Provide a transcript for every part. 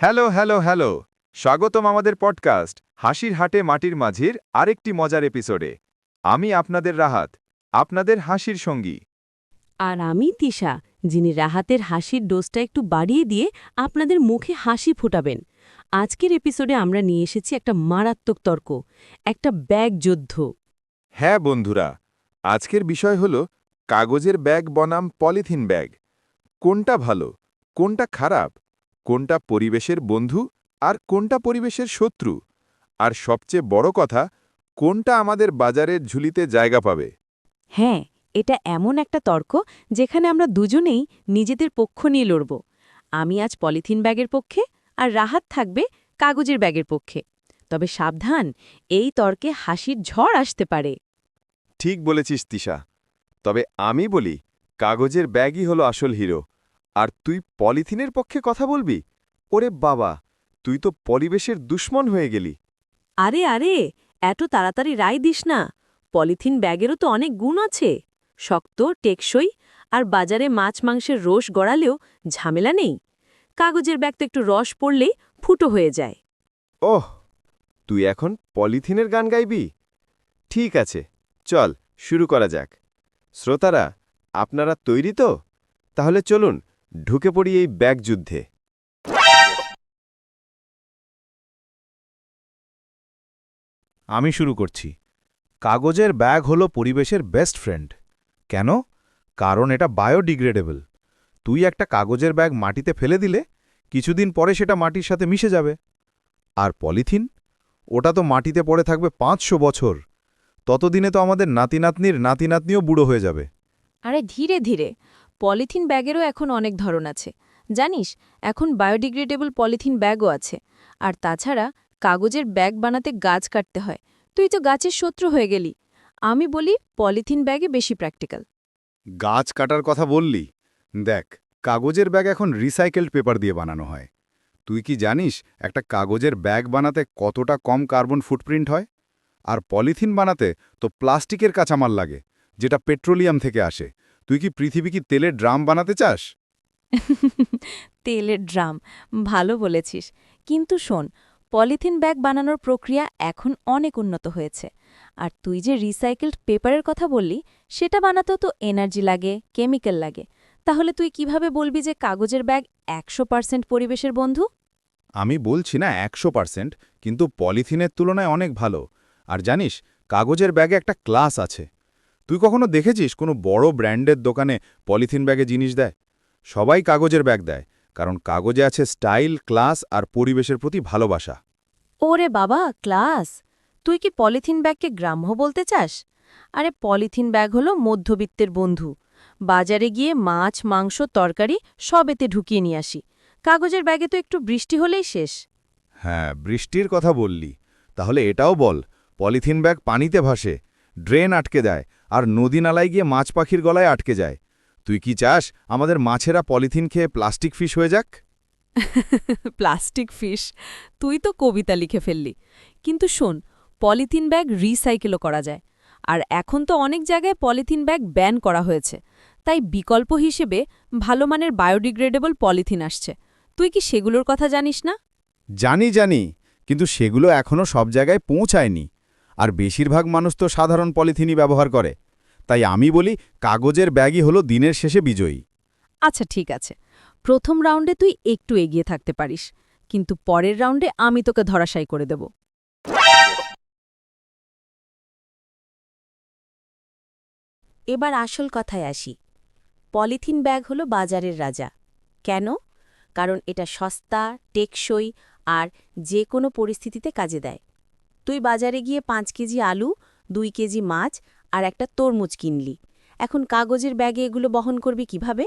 Hello hello hello. স্বাগতম আমাদের podcast হাসির হাটে মাটির মাঝির আরেকটি মজার এপিসোডে। আমি আপনাদের রাহাত আপনাদের হাসির সঙ্গী। আর আমি তিশা যিনি রাহাতের হাসির ডোজটা একটু বাড়িয়ে দিয়ে আপনাদের মুখে হাসি ফোটাবেন। আজকের এপিসোডে আমরা নিয়ে এসেছি একটা মারাত্মক তর্ক একটা ব্যাগ যুদ্ধ। হ্যাঁ বন্ধুরা আজকের বিষয় হল কাগজের ব্যাগ বনাম পলিথিন ব্যাগ। কোনটা ভালো কোনটা খারাপ কোনটা পরিবেশের বন্ধু আর কোনটা পরিবেশের শত্রু? আর সবচেয়ে বড় কথা কোনটা আমাদের বাজারের ঝুলিতে জায়গা পাবে? হ্যাঁ এটা এমন একটা তর্ক যেখানে আমরা দুজনেই নিজেদের পক্ষ নিয়ে লড়ব। আমি আজ পলিথিন ব্যাগের পক্ষে আর রাহাত থাকবে কাগজের ব্যাগের পক্ষে। তবে সাবধান এই তর্কে হাসির ঝড় আসতে পারে। ঠিক বলেছিস তিশা। তবে আমি বলি কাগজের ব্যাগই হলো আসল হিরো। আর তুই পলিথিনের পক্ষে কথা বলবি? ওরে বাবা তুই তো পরিবেশের দুশ্মন হয়ে গেলি। আরে আরে এত তাড়াতাড়ি রায় দিস না। পলিথিন ব্যাগেরও তো অনেক গুণ আছে। শক্ত টেকসই আর বাজারে মাছ মাংসের রস গড়ালেও ঝামেলা নেই। কাগজের ব্যাগ তো একটু রস পড়লেই ফুটো হয়ে যায়। ওহ তুই এখন পলিথিনের গান গাইবি? ঠিক আছে চল শুরু করা যাক। শ্রোতারা আপনারা তৈরি তো? তাহলে চলুন ঢুকে পড়ি এই ব্যাগ যুদ্ধে। আমি শুরু করছি। কাগজের ব্যাগ হলো পরিবেশের বেস্ট ফ্রেন্ড কেন? কারণ এটা বায়োডিগ্রেডেবল তুই একটা কাগজের ব্যাগ মাটিতে ফেলে দিলে কিছুদিন পরে সেটা মাটির সাথে মিশে যাবে। আর পলিথিন? ওটা তো মাটিতে পড়ে থাকবে পাঁচশো বছর। ততদিনে তো আমাদের নাতিনাতনির নাতিনাতনিও বুড়ো হয়ে যাবে। আরে ধীরে ধীরে। পলিথিন ব্যাগেরও এখন অনেক ধরন আছে। জানিস, এখন বায়োডিগ্রেডেবল পলিথিন ব্যাগও আছে। আর তাছাড়া কাগজের ব্যাগ বানাতে গাছ কাটতে হয়। তুই তো গাছের শত্রু হয়ে গেলি। আমি বলি পলিথিন ব্যাগে বেশি প্র্যাকটিক্যাল। গাছ কাটার কথা বললি? দেখ, কাগজের ব্যাগ এখন রিসাইকেলড পেপার দিয়ে বানানো হয়। তুই কি জানিস একটা কাগজের ব্যাগ বানাতে কতটা কম কার্বন ফুটপ্রিন্ট হয়? আর পলিথিন বানাতে তো প্লাস্টিকের কাঁচামাল লাগে, যেটা পেট্রোলিয়াম থেকে আসে। তুই কি পৃথিবী কি তেলের ড্রাম বানাতে চাস? তেলের ড্রাম ভালো বলেছিস। কিন্তু শোন পলিথিন ব্যাগ বানানোর প্রক্রিয়া এখন অনেক উন্নত হয়েছে। আর তুই যে রিসাইকেলড পেপারের কথা বললি সেটা বানাতেও তো এনার্জি লাগে কেমিক্যাল লাগে। তাহলে তুই কীভাবে বলবি যে কাগজের ব্যাগ একশো পার্সেন্ট পরিবেশের বন্ধু? আমি বলছি না একশো পার্সেন্ট কিন্তু পলিথিনের তুলনায় অনেক ভালো। আর জানিস কাগজের ব্যাগে একটা ক্লাস আছে। তুই কখনো দেখেছিস কোনো বড় ব্র্যান্ডের দোকানে পলিথিন ব্যাগে জিনিস দেয়? সবাই কাগজের ব্যাগ দেয় কারণ কাগজে আছে স্টাইল ক্লাস আর পরিবেশের প্রতি ভালোবাসা। ওরে বাবা ক্লাস! তুই কি পলিথিন ব্যাগকে গ্রাম্য বলতে চাস? আরে পলিথিন ব্যাগ হলো মধ্যবিত্তের বন্ধু। বাজারে গিয়ে মাছ মাংস তরকারি সব এতে ঢুকিয়ে নিয়ে আসি। কাগজের ব্যাগে তো একটু বৃষ্টি হলেই শেষ। হ্যাঁ বৃষ্টির কথা বললি। তাহলে এটাও বল পলিথিন ব্যাগ পানিতে ভাসে ড্রেন আটকে দেয় আর নদী নালায় গিয়ে মাছ পাখির গলায় আটকে যায়। তুই কি চাস আমাদের মাছেরা পলিথিন খেয়ে প্লাস্টিক ফিশ হয়ে যাক? Plastic fish? তুই তো কবিতা লিখে ফেললি। কিন্তু শোন পলিথিন ব্যাগ রিসাইকেলও করা যায়। আর এখন তো অনেক জায়গায় পলিথিন ব্যাগ ব্যান করা হয়েছে। তাই বিকল্প হিসেবে ভালো মানের বায়োডিগ্রেডেবল পলিথিন আসছে। তুই কি সেগুলোর কথা জানিস না? জানি জানি। কিন্তু সেগুলো এখনও সব জায়গায় পৌঁছায়নি। আর বেশিরভাগ মানুষ তো সাধারণ পলিথিনই ব্যবহার করে। তাই আমি বলি, কাগজের ব্যাগই হলো দিনের শেষে বিজয়ী। আচ্ছা ঠিক আছে। প্রথম রাউন্ডে তুই একটু এগিয়ে থাকতে পারিস, কিন্তু পরের রাউন্ডে আমি তোকে ধরাশায়ী করে দেব। এবার আসল কথায় আসি। পলিথিন ব্যাগ হলো বাজারের রাজা। কেন? কারণ এটা সস্তা, টেকসই আর যে কোনো পরিস্থিতিতে কাজে দেয়। তুই বাজারে গিয়ে পাঁচ কেজি আলু, দুই কেজি মাছ আর একটা তরমুজ কিনলি। এখন কাগজের ব্যাগে এগুলো বহন করবি কীভাবে?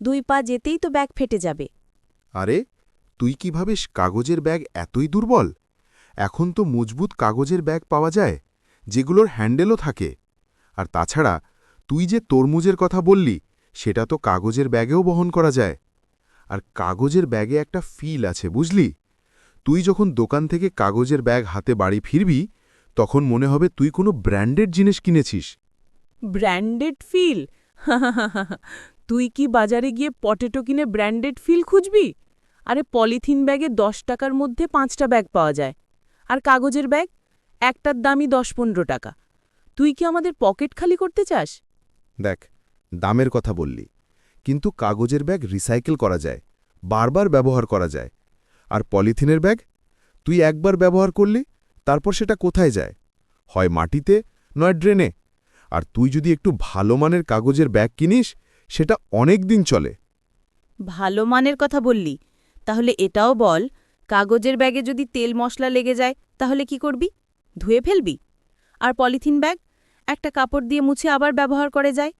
দুই পা যেতেই তো ব্যাগ ফেটে যাবে। আরে, তুই কি ভাবিস কাগজের ব্যাগ এতই দুর্বল? এখন তো মজবুত কাগজের ব্যাগ পাওয়া যায়, যেগুলোর হ্যান্ডেলও থাকে। আর তাছাড়া, তুই যে তরমুজের কথা বললি, সেটা তো কাগজের ব্যাগেও বহন করা যায়। আর কাগজের ব্যাগে একটা ফিল আছে, বুঝলি? তুই যখন দোকান থেকে কাগজের ব্যাগ হাতে বাড়ি ফিরবি তখন মনে হবে তুই কোনো ব্র্যান্ডেড জিনিস কিনেছিস। Branded feel? তুই কি বাজারে গিয়ে পটেটো কিনে ব্র্যান্ডেড ফিল খুঁজবি? আরে পলিথিন ব্যাগে দশ টাকার মধ্যে পাঁচটা ব্যাগ পাওয়া যায়। আর কাগজের ব্যাগ? একটার দামই দশ পনেরো টাকা। তুই কি আমাদের পকেট খালি করতে চাস? দেখ দামের কথা বললি কিন্তু কাগজের ব্যাগ রিসাইকেল করা যায় বারবার ব্যবহার করা যায়। আর পলিথিনের ব্যাগ? তুই একবার ব্যবহার করলি তারপর সেটা কোথায় যায়? হয় মাটিতে নয় ড্রেনে? আর তুই যদি একটু ভালো মানের কাগজের ব্যাগ কিনিস সেটা অনেক দিন চলে। ভালো মানের কথা বললি। তাহলে এটাও বল কাগজের ব্যাগে যদি তেল মশলা লেগে যায় তাহলে কি করবি? ধুয়ে ফেলবি? আর পলিথিন ব্যাগ? একটা কাপড় দিয়ে মুছে আবার ব্যবহার করে যায়?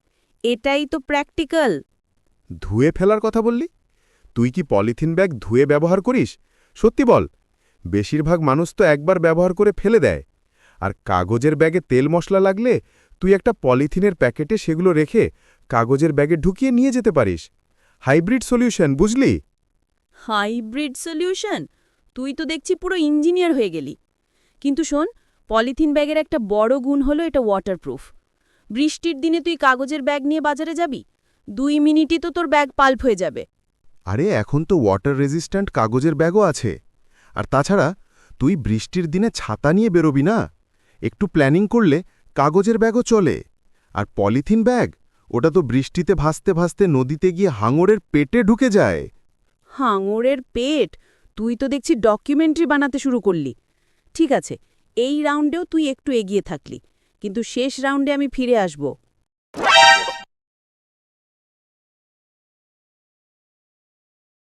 এটাই তো প্র্যাকটিক্যাল ধুয়ে ফেলার কথা বললি? তুই কি পলিথিন ব্যাগ ধুয়ে ব্যবহার করিস? সত্যি বল। বেশিরভাগ মানুষ তো একবার ব্যবহার করে ফেলে দেয়। আর কাগজের ব্যাগে তেল মশলা লাগলে তুই একটা পলিথিনের প্যাকেটে সেগুলো রেখে কাগজের ব্যাগে ঢুকিয়ে নিয়ে যেতে পারিস। হাইব্রিড সলিউশন, বুঝলি? Hybrid solution? তুই তো দেখছি পুরো ইঞ্জিনিয়ার হয়ে গেলি। কিন্তু শোন, পলিথিন ব্যাগের একটা বড় গুণ হলো এটা ওয়াটারপ্রুফ বৃষ্টির দিনে তুই কাগজের ব্যাগ নিয়ে বাজারে যাবি, দুই মিনিটই তো তোর ব্যাগ পাল্প হয়ে যাবে। আরে, এখন তো ওয়াটার রেজিস্ট্যান্ট কাগজের ব্যাগও আছে। আর তাছাড়া, তুই বৃষ্টির দিনে ছাতা নিয়ে বেরোবি না? একটু প্ল্যানিং করলে কাগজের ব্যাগও চলে। আর পলিথিন ব্যাগ, ওটা তো বৃষ্টিতে ভাসতে ভাসতে নদীতে গিয়ে হাঙরের পেটে ঢুকে যায়। হাঙরের পেট? তুই তো দেখছি ডকুমেন্টারি বানাতে শুরু করলি। ঠিক আছে, এই রাউন্ডেও তুই একটু এগিয়ে থাকলি। কিন্তু শেষ রাউন্ডে আমি ফিরে আসব।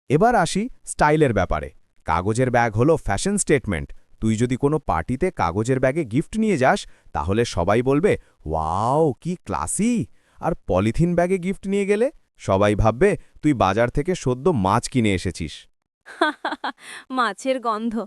এবার আসি স্টাইলের ব্যাপারে। কাগজের ব্যাগ হলো ফ্যাশন স্টেটমেন্ট। তুই যদি কোনো পার্টিতে কাগজের ব্যাগে গিফট নিয়ে যাস, তাহলে সবাই বলবে, ওয়াও, কি ক্লাসি! আর পলিথিন ব্যাগে গিফট নিয়ে গেলে সবাই ভাববে, তুই বাজার থেকে সদ্য মাছ কিনে এসেছিস। মাছের গন্ধ।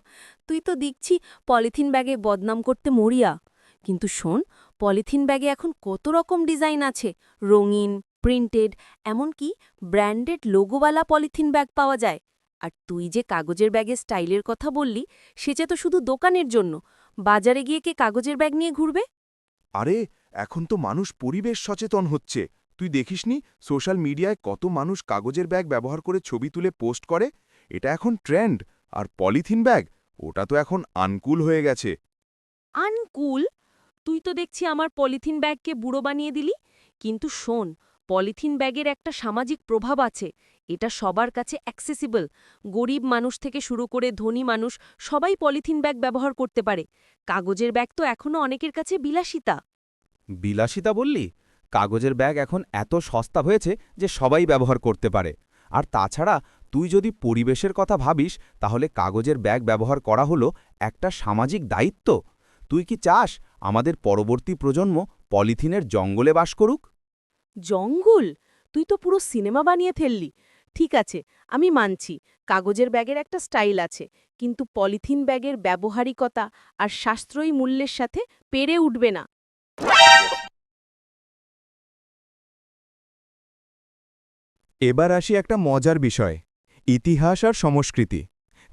তুই তো দেখছি পলিথিন ব্যাগে বদনাম করতে মরিয়া। কিন্তু শোন, পলিথিন ব্যাগে এখন কত রকম ডিজাইন আছে। রঙিন প্রিন্টেড এমনকি ব্র্যান্ডেড লোগোওয়ালা পলিথিন ব্যাগ পাওয়া যায়। আর তুই যে কাগজের ব্যাগের স্টাইলের কথা বললি সেটা তো শুধু দোকানের জন্য। বাজারে গিয়ে কে কাগজের ব্যাগ নিয়ে ঘুরবে? আরে এখন তো মানুষ পরিবেশ সচেতন হচ্ছে। তুই দেখিসনি সোশ্যাল মিডিয়ায় কত মানুষ কাগজের ব্যাগ ব্যবহার করে ছবি তুলে পোস্ট করে? এটা এখন ট্রেন্ড আর পলিথিন ব্যাগ ওটা তো এখন আনকুল হয়ে গেছে। আনকুল তুই তো দেখছি আমার পলিথিন ব্যাগকে বুড়ো বানিয়ে দিলি। কিন্তু শোন পলিথিন ব্যাগের একটা সামাজিক প্রভাব আছে। এটা সবার কাছে অ্যাক্সেসিবল গরিব মানুষ থেকে শুরু করে ধনী মানুষ সবাই পলিথিন ব্যাগ ব্যবহার করতে পারে। কাগজের ব্যাগ তো এখনও অনেকের কাছে বিলাসিতা। বিলাসিতা বললি? কাগজের ব্যাগ এখন এত সস্তা হয়েছে যে সবাই ব্যবহার করতে পারে। আর তাছাড়া তুই যদি পরিবেশের কথা ভাবিস, তাহলে কাগজের ব্যাগ ব্যবহার করা হলো একটা সামাজিক দায়িত্ব। তুই কি চাস আমাদের পরবর্তী প্রজন্ম পলিথিনের জঙ্গলে বাস করুক? জঙ্গল? তুই তো পুরো সিনেমা বানিয়ে ফেললি। ঠিক আছে, আমি মানছি, কাগজের ব্যাগের একটা স্টাইল আছে, কিন্তু পলিথিন ব্যাগের ব্যবহারিকতা আর সাশ্রয়ী মূল্যের সাথে পেরে উঠবে না। এবার আসি একটা মজার বিষয়, ইতিহাস আর সংস্কৃতি।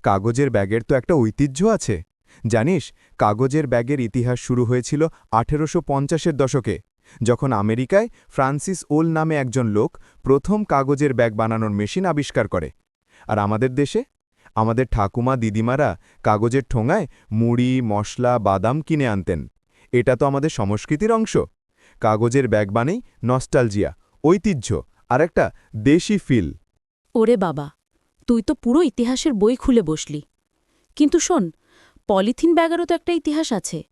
কাগজের ব্যাগের তো একটা ঐতিহ্য আছে। জানিস, কাগজের ব্যাগের ইতিহাস শুরু হয়েছিল আঠেরোশো পঞ্চাশের দশকে। যখন আমেরিকায় ফ্রান্সিস ওল নামে একজন লোক প্রথম কাগজের ব্যাগ বানানোর মেশিন আবিষ্কার করে। আর আমাদের দেশে? আমাদের ঠাকুমা দিদিমারা কাগজের ঠোঙায় মুড়ি, মশলা, বাদাম কিনে আনতেন। এটা তো আমাদের সংস্কৃতির অংশ। কাগজের ব্যাগ বানেই নস্টালজিয়া, ঐতিহ্য আর একটা দেশি ফিল। ওরে বাবা, তুই তো পুরো ইতিহাসের বই খুলে বসলি। কিন্তু শোন, পলিথিন ব্যাগেরও তো একটা ইতিহাস আছে।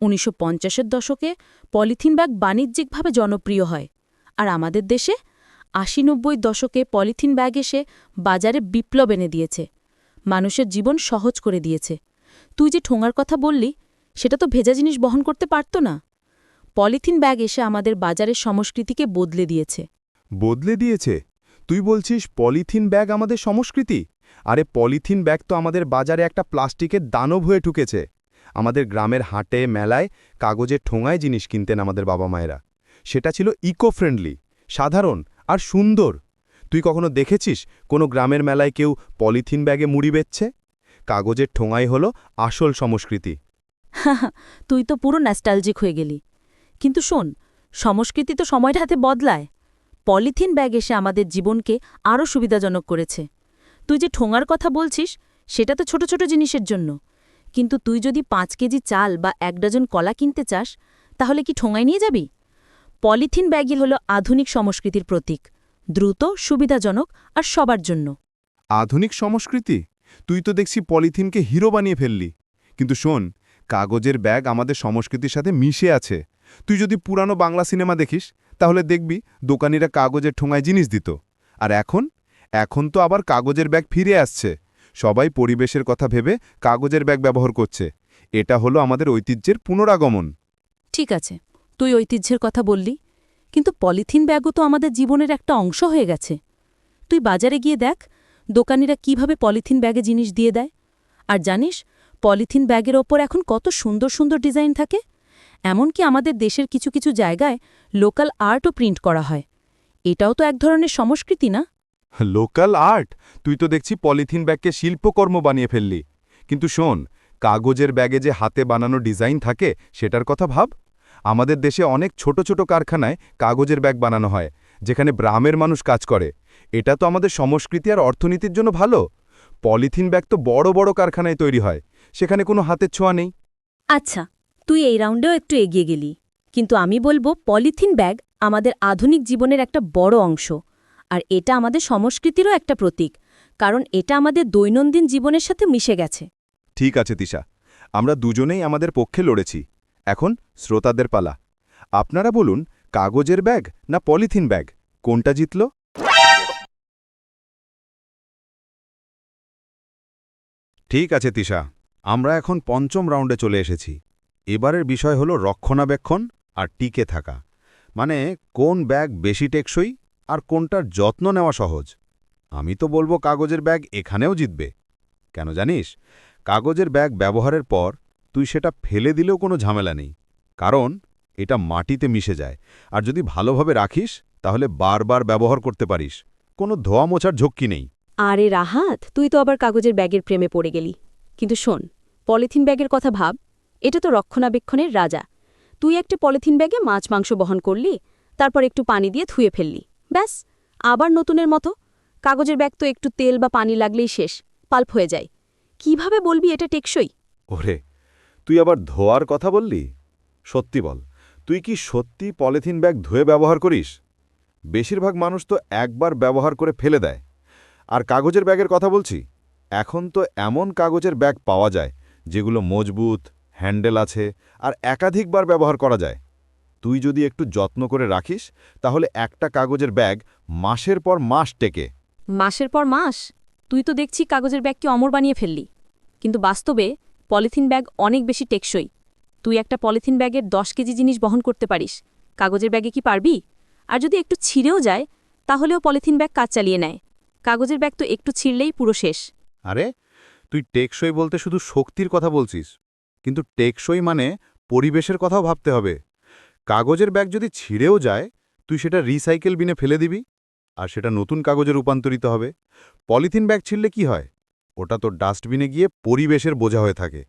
উনিশশো পঞ্চাশের দশকে পলিথিন ব্যাগ বাণিজ্যিকভাবে জনপ্রিয় হয়। আর আমাদের দেশে আশি নব্বই দশকে পলিথিন ব্যাগ এসে বাজারে বিপ্লব এনে দিয়েছে। মানুষের জীবন সহজ করে দিয়েছে। তুই যে ঠোঙার কথা বললি, সেটা তো ভেজা জিনিস বহন করতে পারত না। পলিথিন ব্যাগ এসে আমাদের বাজারের সংস্কৃতিকে বদলে দিয়েছে। বদলে দিয়েছে? তুই বলছিস পলিথিন ব্যাগ আমাদের সংস্কৃতি? আরে পলিথিন ব্যাগ তো আমাদের বাজারে একটা প্লাস্টিকের দানব হয়ে ঠুকেছে। আমাদের গ্রামের হাটে, মেলায় কাগজের ঠোঙায় জিনিস কিনতেন আমাদের বাবা মায়েরা। সেটা ছিল ইকো ফ্রেন্ডলি সাধারণ আর সুন্দর। তুই কখনো দেখেছিস কোনো গ্রামের মেলায় কেউ পলিথিন ব্যাগে মুড়ি বেচছে কাগজের ঠোঙাই হলো আসল সংস্কৃতি। তুই তো পুরো ন্যাস্টালজিক হয়ে গেলি। কিন্তু শোন, সংস্কৃতি তো সময়ের হাতে বদলায়। পলিথিন ব্যাগ এসে আমাদের জীবনকে আরও সুবিধাজনক করেছে। তুই যে ঠোঙার কথা বলছিস, সেটা তো ছোট ছোট জিনিসের জন্য। কিন্তু তুই যদি পাঁচ কেজি চাল বা এক ডজন কলা কিনতে চাস, তাহলে কি ঠোঙায় নিয়ে যাবি? পলিথিন ব্যাগই হল আধুনিক সংস্কৃতির প্রতীক, দ্রুত, সুবিধাজনক আর সবার জন্য। আধুনিক সংস্কৃতি? তুই তো দেখছি পলিথিনকে হিরো বানিয়ে ফেললি। কিন্তু শোন, কাগজের ব্যাগ আমাদের সংস্কৃতির সাথে মিশে আছে। তুই যদি পুরানো বাংলা সিনেমা দেখিস, তাহলে দেখবি দোকানিরা কাগজের ঠোঙায় জিনিস দিত। আর এখন? এখন তো আবার কাগজের ব্যাগ ফিরে আসছে। সবাই পরিবেশের কথা ভেবে কাগজের ব্যাগ ব্যবহার করছে। এটা হলো আমাদের ঐতিহ্যের পুনরাগমন। ঠিক আছে, তুই ঐতিহ্যের কথা বললি, কিন্তু পলিথিন ব্যাগও তো আমাদের জীবনের একটা অংশ হয়ে গেছে। তুই বাজারে গিয়ে দেখ, দোকানিরা কীভাবে পলিথিন ব্যাগে জিনিস দিয়ে দেয়। আর জানিস, পলিথিন ব্যাগের ওপর এখন কত সুন্দর সুন্দর ডিজাইন থাকে? এমনকি আমাদের দেশের কিছু কিছু জায়গায় লোকাল আর্টও প্রিন্ট করা হয়। এটাও তো এক ধরনের সংস্কৃতি না? Local art? তুই তো দেখছি পলিথিন ব্যাগকে শিল্পকর্ম বানিয়ে ফেললি। কিন্তু শোন, কাগজের ব্যাগে যে হাতে বানানো ডিজাইন থাকে, সেটার কথা ভাব। আমাদের দেশে অনেক ছোট ছোট কারখানায় কাগজের ব্যাগ বানানো হয়, যেখানে ব্রাহ্মের মানুষ কাজ করে। এটা তো আমাদের সংস্কৃতি আর অর্থনীতির জন্য ভালো। পলিথিন ব্যাগ তো বড় বড় কারখানায় তৈরি হয়, সেখানে কোনো হাতের ছোঁয়া নেই। আচ্ছা তুই এই রাউন্ডেও একটু এগিয়ে গেলি। কিন্তু আমি বলব, পলিথিন ব্যাগ আমাদের আধুনিক জীবনের একটা বড় অংশ। আর এটা আমাদের সংস্কৃতিরও একটা প্রতীক, কারণ এটা আমাদের দৈনন্দিন জীবনের সাথে মিশে গেছে। ঠিক আছে, তিশা। আমরা দুজনেই আমাদের পক্ষে লড়েছি। এখন শ্রোতাদের পালা। আপনারা বলুন, কাগজের ব্যাগ না পলিথিন ব্যাগ? কোনটা জিতল? ঠিক আছে, তিশা। আমরা এখন পঞ্চম রাউন্ডে চলে এসেছি। এবারের বিষয় হলো রক্ষণাবেক্ষণ আর টিকে থাকা। মানে কোন ব্যাগ বেশি টেকসই আর কোনটার যত্ন নেওয়া সহজ? আমি তো বলব কাগজের ব্যাগ এখানেও জিতবে। কেন জানিস? কাগজের ব্যাগ ব্যবহারের পর তুই সেটা ফেলে দিলেও কোনো ঝামেলা নেই। কারণ এটা মাটিতে মিশে যায়। আর যদি ভালোভাবে রাখিস, তাহলে বারবার ব্যবহার করতে পারিস। কোনো ধোয়া মোছার ঝক্কি নেই। আরে রাহাত, তুই তো আবার কাগজের ব্যাগের প্রেমে পড়ে গেলি। কিন্তু শোন, পলিথিন ব্যাগের কথা ভাব। এটা তো রক্ষণাবেক্ষণের রাজা। তুই একটা পলিথিন ব্যাগে মাছ মাংস বহন করলি, তারপর একটু পানি দিয়ে ধুয়ে ফেললি। ব্যাস, আবার নতুনের মতো। কাগজের ব্যাগ তো একটু তেল বা পানি লাগলেই শেষ, পাল্প হয়ে যায়। কীভাবে বলবি এটা টেকসই? ওরে, তুই আবার ধোয়ার কথা বললি? সত্যি বল, তুই কি সত্যি পলিথিন ব্যাগ ধুয়ে ব্যবহার করিস? বেশিরভাগ মানুষ তো একবার ব্যবহার করে ফেলে দেয়। আর কাগজের ব্যাগের কথা বলছি, এখন তো এমন কাগজের ব্যাগ পাওয়া যায়, যেগুলো মজবুত, হ্যান্ডেল আছে, আর একাধিকবার ব্যবহার করা যায়। তুই যদি একটু যত্ন করে রাখিস তাহলে একটা কাগজের ব্যাগ মাসের পর মাস টেকে। মাসের পর মাস? তুই তো দেখছি কাগজের ব্যাগকে অমর বানিয়ে ফেললি। কিন্তু বাস্তবে পলিথিন ব্যাগ অনেক বেশি টেকসই। তুই একটা পলিথিন ব্যাগের দশ কেজি জিনিস বহন করতে পারিস। কাগজের ব্যাগে কি পারবি? আর যদি একটু ছিঁড়েও যায় তাহলেও পলিথিন ব্যাগ কাজ চালিয়ে নেয়। কাগজের ব্যাগ তো একটু ছিঁড়লেই পুরো শেষ। আরে তুই টেকসই বলতে শুধু শক্তির কথা বলছিস। কিন্তু টেকসই মানে পরিবেশের কথাও ভাবতে হবে। কাগজের ব্যাগ যদি ছিঁড়েও যায়, তুই সেটা রিসাইকেল বিনে ফেলে দিবি, আর সেটা নতুন কাগজে রূপান্তরিত হবে। পলিথিন ব্যাগ ছিঁড়লে কি হয়? ওটা তো ডাস্টবিনে গিয়ে পরিবেশের বোঝা হয়ে থাকে।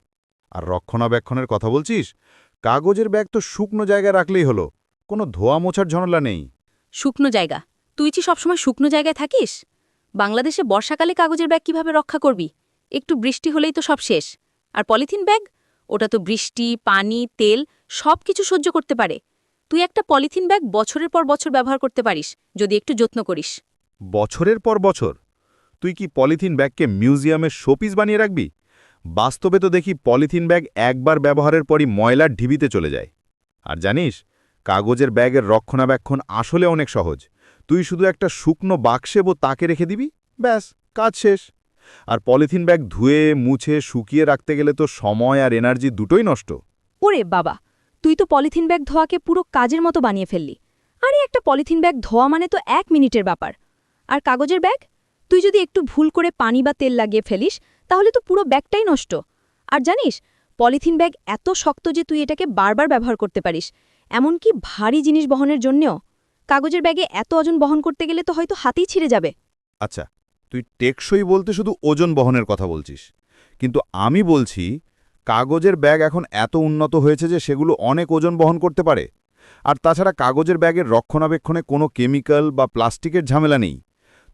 আর রক্ষণাবেক্ষণের কথা বলছিস? কাগজের ব্যাগ তো শুকনো জায়গায় রাখলেই হলো। কোনো ধোয়া মোছার ঝামেলা নেই। শুকনো জায়গা? তুই কি সবসময় শুকনো জায়গায় থাকিস? বাংলাদেশে বর্ষাকালে কাগজের ব্যাগ কীভাবে রক্ষা করবি? একটু বৃষ্টি হলেই তো সব শেষ। আর পলিথিন ব্যাগ? ওটা তো বৃষ্টি, পানি, তেল সব কিছু সহ্য করতে পারে। তুই একটা পলিথিন ব্যাগ বছরের পর বছর ব্যবহার করতে পারিস যদি একটু যত্ন করিস। বছরের পর বছর? তুই কি পলিথিন ব্যাগকে মিউজিয়ামের শোপিস বানিয়ে রাখবি? বাস্তবে তো দেখি পলিথিন ব্যাগ একবার ব্যবহারের পরই ময়লার ঢিবিতে চলে যায়। আর জানিস কাগজের ব্যাগের রক্ষণাবেক্ষণ আসলে অনেক সহজ। তুই শুধু একটা শুকনো বাক্সে বো তাকে রেখে দিবি? ব্যাস কাজ শেষ। আর পলিথিন ব্যাগ ধুয়ে মুছে শুকিয়ে রাখতে গেলে তো সময় আর এনার্জি দুটোই নষ্ট। ওরে বাবা তুই তো পলিথিন ব্যাগ ধোয়াকে পুরো কাজের মতো বানিয়ে ফেললি। আরে একটা পলিথিন ব্যাগ ধোয়া মানে তো এক মিনিটের ব্যাপার। আর কাগজের ব্যাগ? তুই যদি একটু ভুল করে পানি বা তেল লাগিয়ে ফেলিস, তাহলে তো পুরো ব্যাগটাই নষ্ট। আর জানিস, পলিথিন ব্যাগ এত শক্ত যে তুই এটাকে বারবার ব্যবহার করতে পারিস। এমনকি ভারী জিনিস বহনের জন্যেও। কাগজের ব্যাগে এত ওজন বহন করতে গেলে তো হয়তো হাতেই ছিঁড়ে যাবে। আচ্ছা তুই টেকসই বলতে শুধু ওজন বহনের কথা বলছিস। কিন্তু আমি বলছি কাগজের ব্যাগ এখন এত উন্নত হয়েছে যে সেগুলো অনেক ওজন বহন করতে পারে। আর তাছাড়া কাগজের ব্যাগের রক্ষণাবেক্ষণে কোনো কেমিক্যাল বা প্লাস্টিকের ঝামেলা নেই।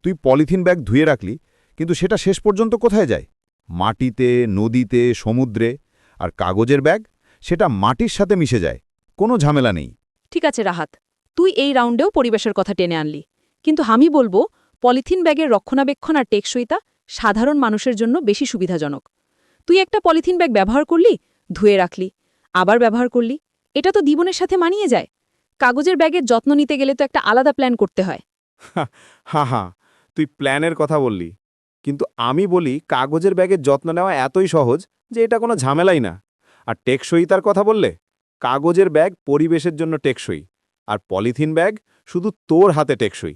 তুই পলিথিন ব্যাগ ধুয়ে রাখলি, কিন্তু সেটা শেষ পর্যন্ত কোথায় যায়? মাটিতে, নদীতে, সমুদ্রে? আর কাগজের ব্যাগ? সেটা মাটির সাথে মিশে যায়। কোনো ঝামেলা নেই। ঠিক আছে, রাহাত। তুই এই রাউন্ডেও পরিবেশের কথা টেনে আনলি। কিন্তু আমি বলব, পলিথিন ব্যাগের রক্ষণাবেক্ষণ আর টেকসইতা সাধারণ মানুষের জন্য বেশি সুবিধাজনক। তুই একটা পলিথিন ব্যাগ ব্যবহার করলি ধুয়ে রাখলি আবার ব্যবহার করলি এটা তো জীবনের সাথে মানিয়ে যায়। কাগজের ব্যাগের যত্ন নিতে গেলে তো একটা আলাদা প্ল্যান করতে হয়। হা হা তুই প্ল্যানের কথা বললি কিন্তু আমি বলি কাগজের ব্যাগের যত্ন নেওয়া এতই সহজ যে এটা কোনো ঝামেলাই না। আর টেকসইতার কথা বললে কাগজের ব্যাগ পরিবেশের জন্য টেকসই আর পলিথিন ব্যাগ শুধু তোর হাতে টেকসই।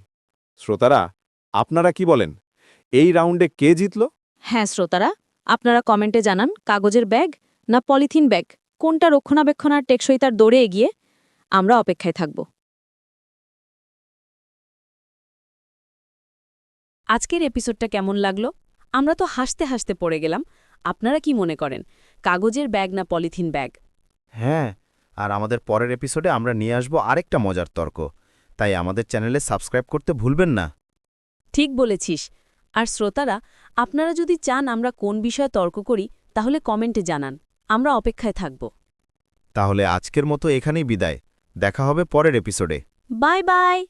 শ্রোতারা আপনারা কি বলেন? এই রাউন্ডে কে জিতল? হ্যাঁ শ্রোতারা আপনারা কমেন্টে জানান কাগজের ব্যাগ না পলিথিন ব্যাগ? কোনটা রক্ষণাবেক্ষণ আর টেকসইতার দৌড়ে এগিয়ে আমরা অপেক্ষায় থাকব। আজকের এপিসোডটা কেমন লাগল? আমরা তো হাসতে হাসতে পড়ে গেলাম। আপনারা কি মনে করেন কাগজের ব্যাগ না পলিথিন ব্যাগ? হ্যাঁ আর আমাদের পরের এপিসোডে আমরা নিয়ে আসব আরেকটা মজার তর্ক। তাই আমাদের চ্যানেলে সাবস্ক্রাইব করতে ভুলবেন না। ঠিক বলেছিস। আর শ্রোতারা আপনারা যদি চান আমরা কোন বিষয়ে তর্ক করি তাহলে কমেন্টে জানান। আমরা অপেক্ষায় থাকব। তাহলে আজকের মতো এখানেই বিদায়। দেখা হবে পরের এপিসোডে। Bye bye!